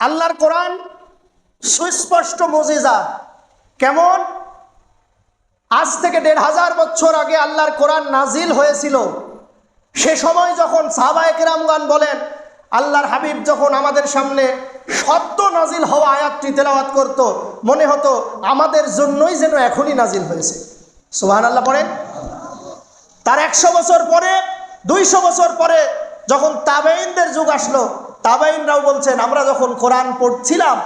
আল্লাহর কোরআন সুস্পষ্ট মজিজা। কেমন? আজ থেকে দেড় হাজার বছর আগে আল্লাহর কোরআন নাজিল হয়েছিল। সে সময় যখন সাহাবায়ে কেরামগান বলেন, আল্লাহর হাবিব যখন আমাদের সামনে সত্য নাজিল হওয়া আয়াতটি তেলাওয়াত করত, মনে হতো আমাদের জন্যই যেন এখনই নাজিল হয়েছে। সুহান আল্লাহ পড়েন। তার একশো বছর পরে, দুইশো বছর পরে যখন তাবাইনদের যুগ আসলো তাবাইনরাও বলছেন, আমরা যখন কোরআন পড়ছিলাম,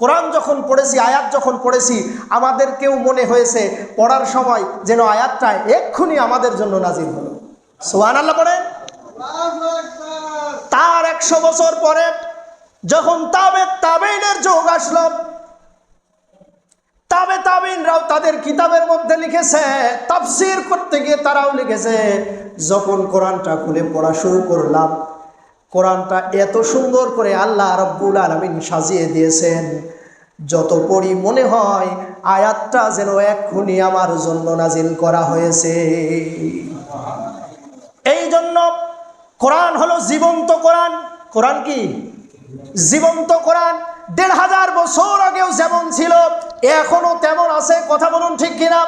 কোরআন যখন পড়েছি, আয়াত যখন পড়েছি আমাদেরকেও মনে হয়েছে পড়ার সময় যেন আয়াতটা এক্ষুনি আমাদের জন্য নাজিল হলো। সোহান আল্লাহ পড়েন। তার একশো বছর পরে যখন তাবে তাবেইনের যুগ আসলো, তাবে তাবিনরাও তাদের কিতাবের মধ্যে লিখেছে, তাফসির করতে গিয়ে তারাও লিখেছে, যখন কোরআনটা খুলে পড়া শুরু করলাম কোরআনটা এত সুন্দর করে আল্লাহ রব্বুল আলমিন সাজিয়ে দিয়েছেন। যত পড়ি মনে হয় আয়াতটা যেন এক্ষুনি আমার জন্য নাজিল করা হয়েছে। এই জন্য কোরআন হলো জীবন্ত কোরআন। কোরআন কি? জীবন্ত কোরআন। দেড় হাজার বছর আগেও যেমন ছিল, এখনও তেমন আছে, কথা বলুন ঠিক কিনা?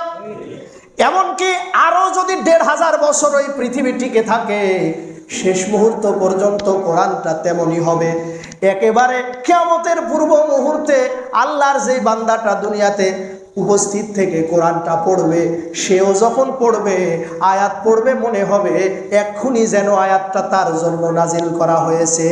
এমনকি আরও যদি দেড় হাজার বছর ওই পৃথিবী টিকে থাকে শেষ মুহূর্ত পর্যন্ত কোরআনটা তেমনই হবে। একেবারে কেমতের পূর্ব মুহূর্তে আল্লাহর যেই বান্দাটা দুনিয়াতে উপস্থিত থেকে কোরআনটা পড়বে, সেও যখন পড়বে, আয়াত পড়বে, মনে হবে এক্ষুনি যেন আয়াতটা তার জন্য নাজিল করা হয়েছে।